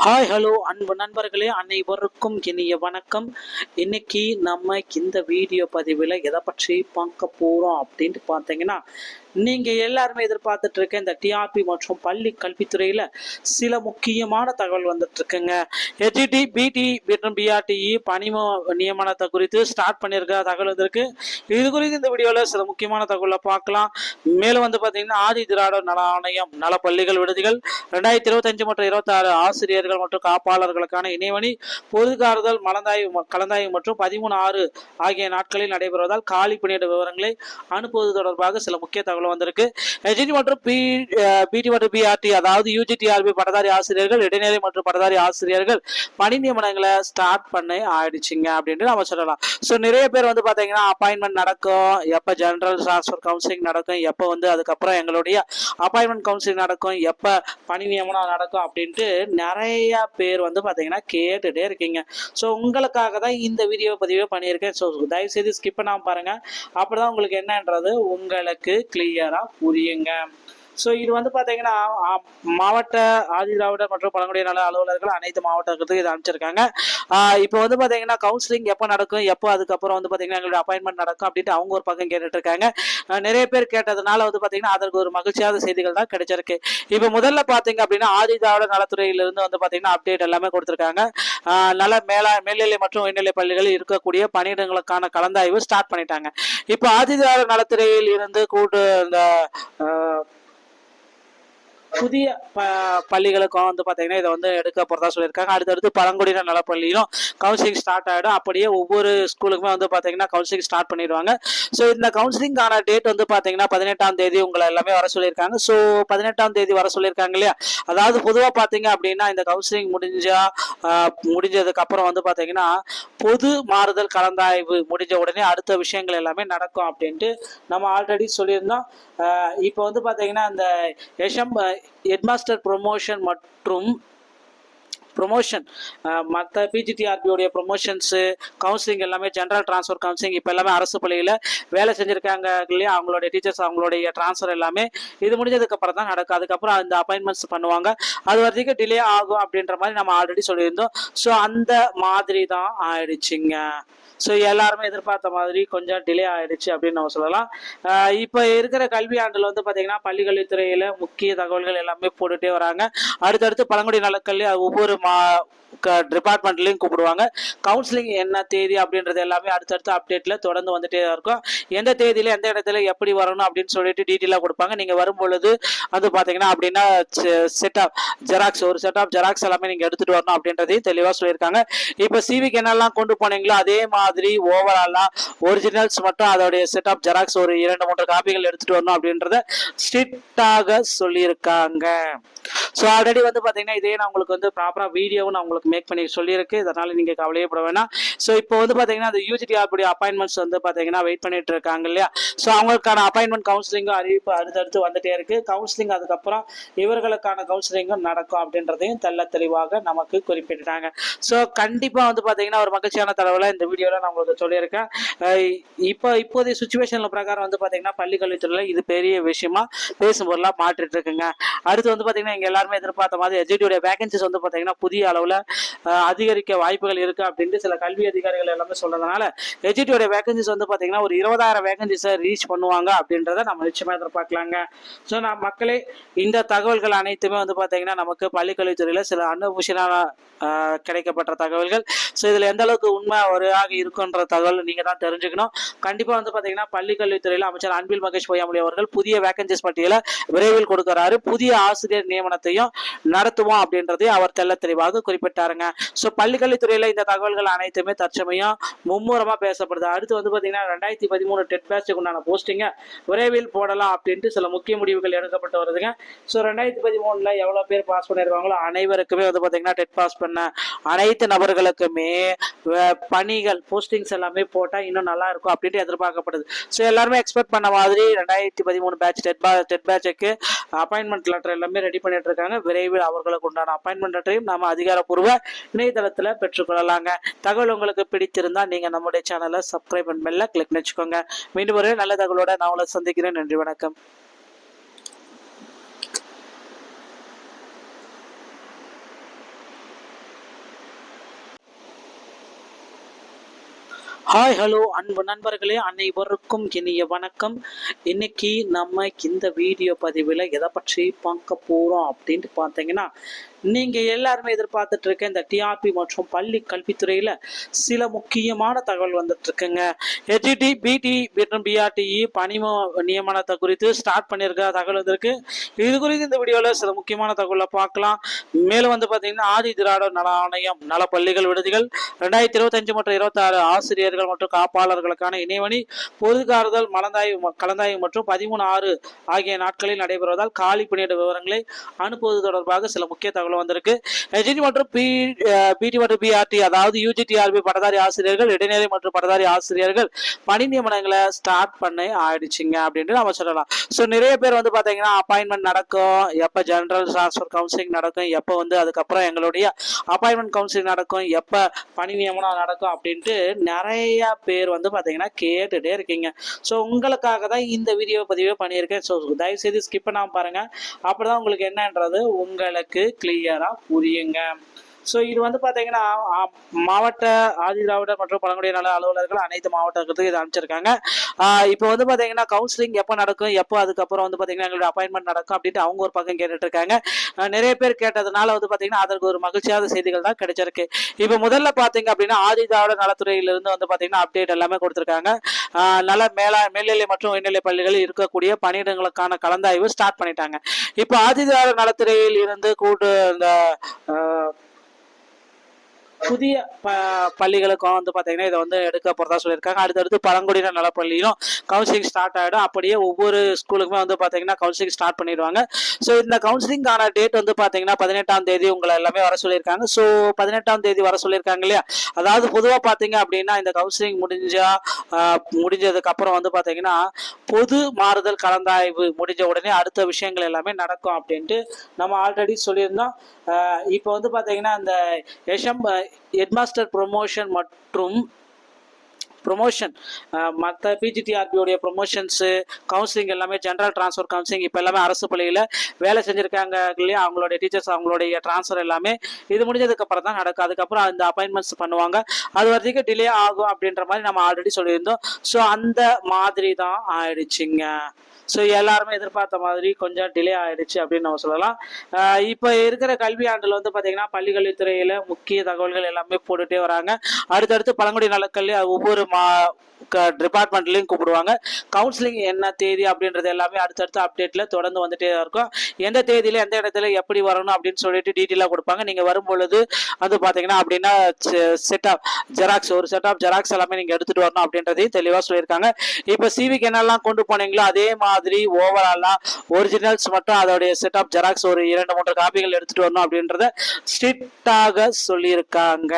Hi hello அன்பு நண்பர்களே அனைவருக்கும் இனிய வணக்கம். இன்னைக்கு நம்ம இந்த வீடியோ பதிவில் எதை பற்றி பார்க்க போகிறோம் அப்படின்ட்டு பார்த்தீங்கன்னா நீங்கள் எல்லாருமே எதிர்பார்த்துட்டு இருக்க இந்த டிஆர்பி மற்றும் பள்ளி கல்வித்துறையில் சில முக்கியமான தகவல் வந்துட்டு இருக்குங்க ஹெச்டி பிடி மற்றும் பிஆர்டிஇ பணிம நியமனத்தை குறித்து ஸ்டார்ட் பண்ணியிருக்க தகவல் வந்திருக்கு. இது குறித்து இந்த வீடியோவில் சில முக்கியமான தகவலை பார்க்கலாம். மேலும் வந்து பார்த்தீங்கன்னா ஆதி திராவிட நல ஆணையம் நல பள்ளிகள் விடுதிகள் ரெண்டாயிரத்தி இருபத்தஞ்சு மற்றும் இருபத்தாறு ஆசிரியர்கள் மற்றும் காப்பாளர்களுக்கான இணைவணி பொதுக்காறுதல் மலந்தாய்வு ம- கலந்தாய்வு மற்றும் பதிமூணு ஆறு ஆகிய நாட்களில் நடைபெறுவதால் காலி பணியிட விவரங்களை அனுப்புவது தொடர்பாக சில முக்கிய தகவல் வந்திருக்கு. ஜினி மற்றும் பி பிடி மற்றும் பிஆர்டி அதாவது யூஜிடிஆர்பி பட்டதாரி ஆசிரியர்கள் இடைநிலை மற்றும் பட்டதாரி ஆசிரியர்கள் பணி நியமனங்களை ஸ்டார்ட் பண்ண ஆயிடுச்சுங்க அப்படின்ட்டு நம்ம சொல்லலாம். ஸோ நிறைய பேர் வந்து பார்த்தீங்கன்னா அப்பாயின்மெண்ட் நடக்கும் எப்போ ஜெனரல் ட்ரான்ஸ்ஃபர் கவுன்சிலிங் நடக்கும் எப்போ வந்து அதுக்கப்புறம் எங்களுடைய அப்பாயின்மெண்ட் கவுன்சிலிங் நடக்கும் எப்போ பணி நியமனம் நடக்கும் அப்படின்ட்டு நிறைய பேர் வந்து பார்த்தீங்கன்னா கேட்டுட்டே இருக்கீங்க. ஸோ உங்களுக்காக தான் இந்த வீடியோ பதிவே பண்ணியிருக்கேன். ஸோ தயவுசெய்து ஸ்கிப் பண்ணாமல் பாருங்கள் அப்படி தான் உங்களுக்கு என்னன்றது உங்களுக்கு கிளியராக புரியுங்க. ஸோ இது வந்து பார்த்தீங்கன்னா மாவட்ட மாவட்ட ஆதிதிராவிடர் மற்றும் பழங்குடிய நல அலுவலர்கள் அனைத்து மாவட்டத்துக்கு இதை அனுப்பிச்சிருக்காங்க. இப்போ வந்து பார்த்தீங்கன்னா கவுன்சிலிங் எப்போ நடக்கும் எப்போ அதுக்கப்புறம் வந்து பார்த்தீங்கன்னா எங்களுடைய அப்பாயின்மெண்ட் நடக்கும் அப்படின்ட்டு அவங்க ஒரு பக்கம் கேட்டுட்டு இருக்காங்க நிறைய பேர் கேட்டதுனால வந்து பார்த்தீங்கன்னா அதற்கு ஒரு மகிழ்ச்சியான செய்திகள் தான் கிடைச்சிருக்கு. இப்போ முதல்ல பார்த்தீங்க அப்படின்னா ஆதிதிராவிடர் நலத்துறையிலிருந்து வந்து பார்த்தீங்கன்னா அப்டேட் எல்லாமே கொடுத்துருக்காங்க. நல்ல மேலா மேல்நிலை மற்றும் உயர்நிலை பள்ளிகளில் இருக்கக்கூடிய பணியிடங்களுக்கான கலந்தாய்வு ஸ்டார்ட் பண்ணிட்டாங்க. இப்போ ஆதிதிராவிடர் நலத்துறையில் இருந்து கூட்டு இந்த ஆஹ், புதிய ப பள்ளிகளுக்கும் வந்து பார்த்தீங்கன்னா இதை வந்து எடுக்க போகிறதா சொல்லியிருக்காங்க. அடுத்தடுத்து பழங்குடியினர் நலப்பள்ளியிலும் கவுன்சிலிங் ஸ்டார்ட் ஆகிடும் அப்படியே ஒவ்வொரு ஸ்கூலுக்குமே வந்து பார்த்தீங்கன்னா கவுன்சிலிங் ஸ்டார்ட் பண்ணிடுவாங்க. ஸோ இந்த கவுன்சிலிங்கான டேட் வந்து பார்த்தீங்கன்னா பதினெட்டாம் தேதி உங்களை எல்லாமே வர சொல்லியிருக்காங்க. ஸோ பதினெட்டாம் தேதி வர சொல்லியிருக்காங்க இல்லையா? அதாவது பொதுவாக பார்த்தீங்க அப்படின்னா இந்த கவுன்சிலிங் முடிஞ்சா முடிஞ்சதுக்கப்புறம் முடிஞ்சதுக்கு அப்புறம் வந்து பார்த்தீங்கன்னா பொது மாறுதல் கலந்தாய்வு முடிஞ்ச உடனே அடுத்த விஷயங்கள் எல்லாமே நடக்கும் அப்படின்ட்டு நம்ம ஆல்ரெடி சொல்லியிருந்தோம். இப்போ வந்து பார்த்தீங்கன்னா இந்த எஷம் ஹெட்மாஸ்டர் ப்ரொமோஷன் மற்றும் ப்ரொமோஷன் மற்ற பிஜிடிஆர்பியோடைய ப்ரொமோஷன்ஸு கவுன்சிலிங் எல்லாமே ஜென்ரல் ட்ரான்ஸ்ஃபர் கவுன்சிலிங் இப்போ எல்லாமே அரசு பள்ளியில் வேலை செஞ்சுருக்காங்க இல்லையா? அவங்களுடைய டீச்சர்ஸ் அவங்களுடைய ட்ரான்ஸ்ஃபர் எல்லாமே இது முடிஞ்சதுக்கப்புறம் தான் நடக்கும். அதுக்கப்புறம் அந்த அப்பாயின்மெண்ட்ஸ் பண்ணுவாங்க. அது வரைக்கும் டிலே ஆகும் அப்படின்ற மாதிரி நம்ம ஆல்ரெடி சொல்லியிருந்தோம். ஸோ அந்த மாதிரி தான் ஆயிடுச்சுங்க. ஸோ எல்லாருமே எதிர்பார்த்த மாதிரி கொஞ்சம் டிலே ஆயிடுச்சு அப்படின்னு நம்ம சொல்லலாம். இப்போ இருக்கிற கல்வி ஆண்டில் வந்து பார்த்தீங்கன்னா பள்ளிக்கல்வித்துறையில் முக்கிய தகவல்கள் எல்லாமே போட்டுகிட்டே வராங்க. அடுத்தடுத்து பழங்குடி நலக்கல்வி ஒவ்வொரு மா டிபார்ட்மெண்ட்லையும் கூப்பிடுவாங்க. கவுன்சிலிங் என்ன தேதி அப்படின்றது எல்லாமே அடுத்தடுத்த அப்டேட்ல தொடர்ந்து வந்துட்டே தான் இருக்கும். எந்த தேதியில எந்த இடத்துல எப்படி வரணும் அப்படின்னு சொல்லிட்டு டீட்டெயிலாக கொடுப்பாங்க. நீங்க வரும்பொழுது வந்து பாத்தீங்கன்னா அப்படின்னா செட் ஆஃப் ஜெராக்ஸ் ஒரு செட் ஆஃப் ஜெராக்ஸ் எல்லாமே நீங்க எடுத்துட்டு வரணும் அப்படின்றதையும் தெளிவாக சொல்லியிருக்காங்க. இப்போ சிவிக்கு என்னெல்லாம் கொண்டு போனீங்களோ அதே மாதிரி ஓவராலா ஒரிஜினல்ஸ் மட்டும் அதோடைய செட் ஆஃப் ஜெராக்ஸ் ஒரு இரண்டு மூன்று காப்பிகள் எடுத்துட்டு வரணும் அப்படின்றத ஸ்ட்ரிக்டாக சொல்லியிருக்காங்க. ஸோ ஆல்ரெடி வந்து பார்த்தீங்கன்னா இதே நான் உங்களுக்கு வந்து ப்ராப்பராக வீடியோவும் நான் உங்களுக்கு மேக் பண்ணி சொல்லியிருக்கு. இதனால் நீங்கள் கவலையே பட வேணாம். ஸோ இப்போ வந்து பார்த்தீங்கன்னா அந்த யூஜிடி ஆர்புடைய அப்பாயின்மெண்ட்ஸ் வந்து பார்த்தீங்கன்னா வெயிட் பண்ணிட்டு இருக்காங்க இல்லையா? ஸோ அவங்களுக்கான அப்பாயின்மெண்ட் கவுன்சிலிங்கும் அறிவிப்பு அடுத்தடுத்து வந்துட்டே இருக்கு. கவுன்சிலிங் அதுக்கப்புறம் இவர்களுக்கான கவுன்சிலிங்கும் நடக்கும் அப்படின்றதையும் தெல்ல தெளிவாக நமக்கு குறிப்பிட்டுட்டாங்க. ஸோ கண்டிப்பாக வந்து பார்த்தீங்கன்னா ஒரு மகிழ்ச்சியான தகவலை இந்த வீடியோவில் நான் உங்களுக்கு சொல்லியிருக்கேன். இப்போ இப்போதைய சுச்சுவேஷனில் பிரகாரம் வந்து பார்த்தீங்கன்னா பள்ளி கல்வித்துறையில் இது பெரிய விஷயமா பேசும் பொருளாக மாற்றிட்டு இருக்குங்க. அடுத்து வந்து பார்த்தீங்கன்னா இங்கே எல்லாருமே எதிர்பார்த்த மாதிரி எஜிடியோட வேகன்சிஸ் வந்து பார்த்தீங்கன்னா புதிய அளவில் அதிகரிக்க வாய்ப்புகள் இருக்கு அப்படின்ட்டு சில கல்வி அதிகாரிகள் எல்லாமே சொல்கிறதுனால எஜிடியோட வேகன்சிஸ் வந்து பார்த்தீங்கன்னா ஒரு இருபதாயிரம் வேகன்சிஸை ரீச் பண்ணுவாங்க அப்படின்றத நம்ம நிச்சயமாக எதிர்பார்க்கலாங்க. ஸோ நான் மக்களே இந்த தகவல்கள் அனைத்துமே வந்து பார்த்தீங்கன்னா நமக்கு பள்ளிக்கல்வித்துறையில் சில அனுபூஷனான கிடைக்கப்பட்ட தகவல்கள். ஸோ இதில் எந்த அளவுக்கு உண்மை ஒருவாக இருக்குன்ற தகவல் நீங்கள் தான் தெரிஞ்சுக்கணும். கண்டிப்பாக வந்து பார்த்தீங்கன்னா பள்ளிக்கல்வித்துறையில் அமைச்சர் அன்பில் மகேஷ் பொய்யாமொழி அவர்கள் புதிய வேகன்சிஸ் பட்டியலை விரைவில் கொடுக்கிறாரு. புதிய ஆசிரியர் நியமனத்தையும் நடத்துவோம் அப்படின்றதையும் அவர் தெள்ள தெளிவாக குறிப்பிட்டாருங்க. ஸோ பள்ளிக்கல்வித்துறையில் இந்த தகவல்கள் அனைத்துமே தற்சமயம் மும்முரமாக பேசப்படுது. அடுத்து வந்து பார்த்தீங்கன்னா ரெண்டாயிரத்தி பதிமூணு டெட் பேட்சுக்கு உண்டான போஸ்டிங்க விரைவில் போடலாம் அப்படின்ட்டு சில முக்கிய முடிவுகள் எடுக்கப்பட்டு வருதுங்க. ஸோ ரெண்டாயிரத்தி பதிமூணில் எவ்வளோ பேர் பாஸ் பண்ணியிருக்காங்களோ அனைவருக்குமே வந்து பார்த்தீங்கன்னா டெட் பாஸ் பண்ண அனைத்து நபர்களுக்குமே பணிகள் போஸ்டிங்ஸ் எல்லாமே போட்டால் இன்னும் நல்லா இருக்கும் அப்படின்ட்டு எதிர்பார்க்கப்படுது. ஸோ எல்லாருமே எக்ஸ்பெக்ட் பண்ண மாதிரி ரெண்டாயிரத்தி பதிமூணு பேட்ச் டெட் பா டெட் பேட்சுக்கு அப்பாயின்மெண்ட் லெட்டர் எல்லாமே ரெடி பண்ணிட்டு இருக்காங்க. விரைவில் அவர்களுக்கு உண்டான அப்பாயின்மெண்ட் லெட்டரையும் நம்ம அதிகாரப்பூர்வ இணையதளத்தில் பெற்றுக்கொள்ளலாங்க. தகவல் உங்களுக்கு பிடித்திருந்தா நீங்கள் நம்முடைய சேனலை சப்ஸ்கிரைப் பண்ண பெல்ல கிளிக் வச்சுக்கோங்க மீண்டும் ஒரு நல்ல தகவலோட நான் உங்களை சந்திக்கிறேன். நன்றி வணக்கம். ஹலோ அன்பு நண்பர்களே அனைவருக்கும் இனிய வணக்கம். இன்னைக்கு நம்ம இந்த வீடியோ பதிவில் எதை பற்றி பார்க்க போகிறோம் அப்படின்ட்டு பார்த்தீங்கன்னா நீங்கள் எல்லாருமே எதிர்பார்த்துட்டு இருக்க இந்த டிஆர்பி மற்றும் பள்ளி கல்வித்துறையில் சில முக்கியமான தகவல் வந்துட்டுருக்குங்க ஹெச்டி பிடி மற்றும் பிஆர்டிஇ பணி நியமனத்தை குறித்து ஸ்டார்ட் பண்ணியிருக்க தகவல் வந்திருக்கு. இது குறித்து இந்த வீடியோவில் சில முக்கியமான தகவலை பார்க்கலாம். மேலும் வந்து பார்த்தீங்கன்னா ஆதி திராவிடர் நல ஆணையம் நல பள்ளிகள் விடுதிகள் ரெண்டாயிரத்தி இருபத்தஞ்சு மற்றும் இருபத்தாறு ஆசிரியர்கள் மற்றும் காப்பாளர்களுக்கான இணைவணி பொதுக்காறுதல் மலந்தாய்வு ம- கலந்தாய்வு மற்றும் பதிமூணு ஆறு ஆகிய நாட்களில் நடைபெறுவதால் காலி பணியிட விவரங்களை அனுப்புவது தொடர்பாக சில முக்கிய தகவல் வந்திருக்கு. ஹெச்டி மற்றும் பி பிடி மற்றும் பிஆர்டி அதாவது யூஜிடிஆர்பி பட்டதாரி ஆசிரியர்கள் இடைநிலை மற்றும் பட்டதாரி ஆசிரியர்கள் பணி நியமனங்களை ஸ்டார்ட் பண்ண ஆயிடுச்சுங்க அப்படின்ட்டு நம்ம சொல்லலாம். ஸோ நிறைய பேர் வந்து பார்த்தீங்கன்னா அப்பாயின்மெண்ட் நடக்கும் எப்போ ஜென்ரல் ட்ரான்ஸ்ஃபர் கவுன்சிலிங் நடக்கும் எப்போ வந்து அதுக்கப்புறம் எங்களுடைய அப்பாயின்மெண்ட் கவுன்சிலிங் நடக்கும் எப்போ பணி நியமனம் நடக்கும் அப்படின்ட்டு நிறைய பேர் வந்து பார்த்தீங்கன்னா கேட்டுட்டே இருக்கீங்க. ஸோ உங்களுக்காக தான் இந்த வீடியோ பதிவே பண்ணியிருக்கேன். ஸோ தயவுசெய்து ஸ்கிப் பண்ணாமல் பாருங்கள் அப்படி தான் உங்களுக்கு என்னன்றது உங்களுக்கு கிளியராக புரியுங்க. ஸோ இது வந்து பார்த்தீங்கன்னா மாவட்ட மாவட்ட ஆதிதிராவிடர் மற்றும் பழங்குடியின நல அலுவலர்கள் அனைத்து மாவட்டத்துக்கு இது அனுப்பிச்சிருக்காங்க. இப்போ வந்து பார்த்தீங்கன்னா கவுன்சிலிங் எப்போ நடக்கும் எப்போ அதுக்கப்புறம் வந்து பார்த்தீங்கன்னா எங்களுடைய அப்பாயின்மெண்ட் நடக்கும் அப்படின்ட்டு அவங்க ஒரு பக்கம் கேட்டுட்டு இருக்காங்க நிறைய பேர் கேட்டதுனால வந்து பார்த்தீங்கன்னா அதற்கு ஒரு மகிழ்ச்சியான செய்திகள் தான் கிடைச்சிருக்கு. இப்போ முதல்ல பார்த்தீங்க அப்படின்னா ஆதி திராவிட நலத்துறையிலிருந்து வந்து பார்த்தீங்கன்னா அப்டேட் எல்லாமே கொடுத்துருக்காங்க. நல்ல மேலா மேல்நிலை மற்றும் உயர்நிலை பள்ளிகளில் இருக்கக்கூடிய பணியிடங்களுக்கான கலந்தாய்வு ஸ்டார்ட் பண்ணிட்டாங்க. இப்போ ஆதி திராவிட நலத்துறையில் இருந்து கூட்டு இந்த புதிய ப பள்ளிகளுக்கும் வந்து பார்த்தீங்கன்னா இதை வந்து எடுக்க போகிறதா சொல்லியிருக்காங்க. அடுத்தடுத்து பழங்குடியினர் நலப்பள்ளியிலும் கவுன்சிலிங் ஸ்டார்ட் ஆகிடும் அப்படியே ஒவ்வொரு ஸ்கூலுக்குமே வந்து பார்த்தீங்கன்னா கவுன்சிலிங் ஸ்டார்ட் பண்ணிடுவாங்க. ஸோ இந்த கவுன்சிலிங்கான டேட் வந்து பார்த்தீங்கன்னா பதினெட்டாம் தேதி உங்களை எல்லாமே வர சொல்லியிருக்காங்க. ஸோ பதினெட்டாம் தேதி வர சொல்லியிருக்காங்க இல்லையா? அதாவது பொதுவாக பார்த்தீங்க அப்படின்னா இந்த கவுன்சிலிங் முடிஞ்சா முடிஞ்சதுக்கு அப்புறம் வந்து பார்த்தீங்கன்னா பொது மாறுதல் கலந்தாய்வு முடிஞ்ச உடனே அடுத்த விஷயங்கள் எல்லாமே நடக்கும் அப்படின்ட்டு நம்ம ஆல்ரெடி சொல்லியிருந்தோம். இப்போ வந்து பார்த்தீங்கன்னா இந்த எஷம் ஹெட்மாஸ்டர் ப்ரொமோஷன் மற்றும் ப்ரொமோஷன் மற்ற பிஜிடிஆர்பியோடைய ப்ரொமோஷன்ஸு கவுன்சிலிங் எல்லாமே ஜென்ரல் ட்ரான்ஸ்ஃபர் கவுன்சிலிங் இப்போ எல்லாமே அரசு பள்ளியில் வேலை செஞ்சுருக்காங்க இல்லையா? அவங்களுடைய டீச்சர்ஸ் அவங்களுடைய ட்ரான்ஸ்ஃபர் எல்லாமே இது முடிஞ்சதுக்கப்புறம் தான் நடக்கும். அதுக்கப்புறம் அந்த அப்பாயின்மெண்ட்ஸ் பண்ணுவாங்க. அது வரைக்கும் டிலே ஆகும் அப்படின்ற மாதிரி நம்ம ஆல்ரெடி சொல்லியிருந்தோம். ஸோ அந்த மாதிரி தான் ஆயிடுச்சுங்க. ஸோ எல்லாருமே எதிர்பார்த்த மாதிரி கொஞ்சம் டிலே ஆயிடுச்சு அப்படின்னு நம்ம சொல்லலாம். இப்போ இருக்கிற கல்வி ஆண்டில் வந்து பார்த்தீங்கன்னா பள்ளிக்கல்வித்துறையில் முக்கிய தகவல்கள் எல்லாமே போட்டுகிட்டே வராங்க. அடுத்தடுத்து பழங்குடி நலக்கல்வி ஒவ்வொரு மா டிபார்ட்மெண்ட்லையும் கூப்பிடுவாங்க. கவுன்சிலிங் என்ன தேதி அப்படின்றது எல்லாமே அடுத்தடுத்த அப்டேட்டில் தொடர்ந்து வந்துட்டே தான் இருக்கும். எந்த தேதியில எந்த இடத்துல எப்படி வரணும் அப்படின்னு சொல்லிட்டு டீட்டெயிலாக கொடுப்பாங்க. நீங்கள் வரும்பொழுது வந்து பார்த்தீங்கன்னா அப்படின்னா செட் ஜெராக்ஸ் ஒரு செட் ஆஃப் ஜெராக்ஸ் எல்லாமே நீங்கள் எடுத்துகிட்டு வரணும் அப்படின்றதையும் தெளிவாக சொல்லியிருக்காங்க. இப்போ சிவிக்கு என்னெல்லாம் கொண்டு போனீங்களோ அதே மாதிரி ஓவராலாக ஒரிஜினல்ஸ் மட்டும் அதோடைய செட் ஆஃப் ஜெராக்ஸ் ஒரு இரண்டு மூன்று காப்பிகள் எடுத்துகிட்டு வரணும் அப்படின்றத ஸ்ட்ரிக்டாக சொல்லியிருக்காங்க.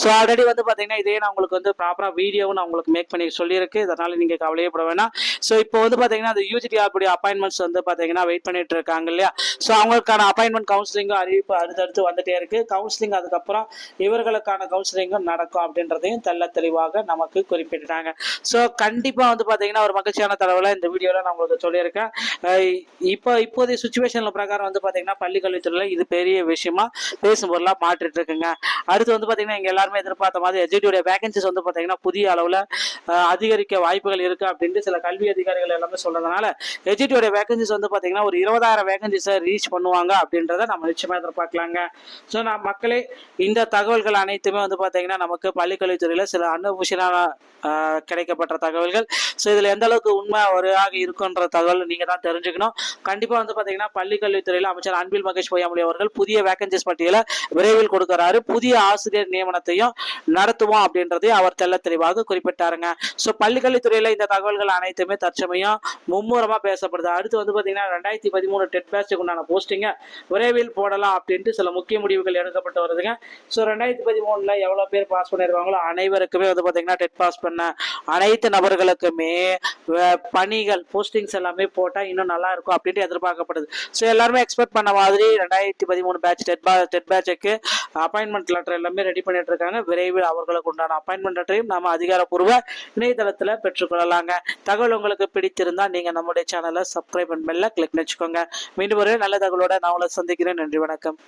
ஸோ ஆல்ரெடி வந்து பார்த்தீங்கன்னா இதே நான் உங்களுக்கு வந்து ப்ராப்பராக வீடியோவும் நான் உங்களுக்கு மேக் பண்ணி சொல்லியிருக்கு. இதனால் நீங்கள் கவலையப்பட வேணாம். ஸோ இப்போ வந்து பார்த்தீங்கன்னா அந்த யூஜிடி ஆர்புடைய அப்பாயின்மெண்ட்ஸ் வந்து பார்த்தீங்கன்னா வெயிட் பண்ணிட்டு இருக்காங்க இல்லையா? ஸோ அவங்களுக்கான அப்பாயின்மெண்ட் கவுன்சிலிங்கும் அறிவிப்பு அடுத்தடுத்து வந்துட்டே இருக்கு. கவுன்சிலிங் அதுக்கப்புறம் இவர்களுக்கான கவுன்சிலிங்கும் நடக்கும் அப்படின்றதையும் தெல்ல தெளிவாக நமக்கு குறிப்பிட்டுட்டாங்க. ஸோ கண்டிப்பாக வந்து பார்த்தீங்கன்னா ஒரு மகிழ்ச்சியான தகவலை இந்த வீடியோவில் நான் உங்களுக்கு சொல்லியிருக்கேன். இப்போ இப்போதைய சுச்சுவேஷன் பிரகாரம் வந்து பார்த்தீங்கன்னா பள்ளி கல்வித்துறையில் இது பெரிய விஷயமா பேசும் பொருளாக மாற்றிட்டு இருக்குங்க. அடுத்து வந்து பார்த்தீங்கன்னா இங்கே எல்லாருமே எதிர்பார்த்த மாதிரி எஜிடியுடைய வேகன்சிஸ் வந்து பார்த்தீங்கன்னா புதிய அளவில் அதிகரிக்க வாய்ப்புகள் இருக்கு அப்படின்ட்டு சில கல்வி அதிகாரிகள் எல்லாமே சொல்றதுனால எஜிடியோட வேகன்சிஸ் வந்து பாத்தீங்கன்னா ஒரு இருபதாயிரம் வேகன்சிஸை ரீச் பண்ணுவாங்க அப்படின்றத நம்ம நிச்சயமா எதிர்பார்க்கலாங்க. ஸோ நான் மக்களே இந்த தகவல்கள் அனைத்துமே வந்து பாத்தீங்கன்னா நமக்கு பள்ளிக்கல்வித்துறையில் சில அனுபூஷனான கிடைக்கப்பட்ட தகவல்கள். ஸோ இதில் எந்த அளவுக்கு உண்மை ஒருவாக இருக்குன்ற தகவல் நீங்கள் தான் தெரிஞ்சுக்கணும். கண்டிப்பாக வந்து பார்த்தீங்கன்னா பள்ளிக்கல்வித்துறையில் அமைச்சர் அன்பில் மகேஷ் பொய்யாமொழி அவர்கள் புதிய வேகன்சிஸ் பட்டியலை விரைவில் கொடுக்கிறாரு. புதிய ஆசிரியர் நியமனத்தையும் நடத்துவோம் அப்படின்றதையும் அவர் தெள்ள தெளிவாக குறிப்பிட்டாருங்க ஸோ பள்ளிக்கல்வித்துறையில் இந்த தகவல்கள் அனைத்துமே தற்சமயம் மும்முரமாக பேசப்படுது. அடுத்து வந்து பார்த்தீங்கன்னா ரெண்டாயிரத்தி பதிமூணு டெட் பேட்சுக்கு உண்டான போஸ்டிங்கை விரைவில் போடலாம் அப்படின்ட்டு சில முக்கிய முடிவுகள் எடுக்கப்பட்டு வருதுங்க. ஸோ ரெண்டாயிரத்தி பதிமூணில் எவ்வளோ பேர் பாஸ் பண்ணியிருக்காங்களோ அனைவருக்குமே வந்து பார்த்தீங்கன்னா டெட் பாஸ் பண்ண அனைத்து நபர்களுக்குமே பணிகள் போஸ்டிங்ஸ் எல்லாமே போட்டால் இன்னும் நல்லா இருக்கும் அப்படின்ட்டு எதிர்பார்க்கப்படுது. ஸோ எல்லாருமே எக்ஸ்பெக்ட் பண்ண மாதிரி ரெண்டாயிரத்தி பதிமூணு பேட்ச் டெட் பா டெட் பேட்சுக்கு அப்பாயின்மெண்ட் லெட்டர் எல்லாமே ரெடி பண்ணிட்டு இருக்காங்க. விரைவில் அவர்களுக்கு உண்டான அப்பாயின்மெண்ட் லெட்டரையும் நம்ம அதிகாரப்பூர்வ இணையதளத்தில் பெற்றுக்கொள்ளலாங்க தகவல் உங்களுக்கு பிடித்திருந்தா நீங்கள் நம்முடைய சேனலை சப்ஸ்கிரைப் பண்ண கிளிக் வச்சுக்கோங்க மீண்டும் ஒரு நல்ல தகவலோட நான் உங்களை சந்திக்கிறேன். நன்றி வணக்கம்.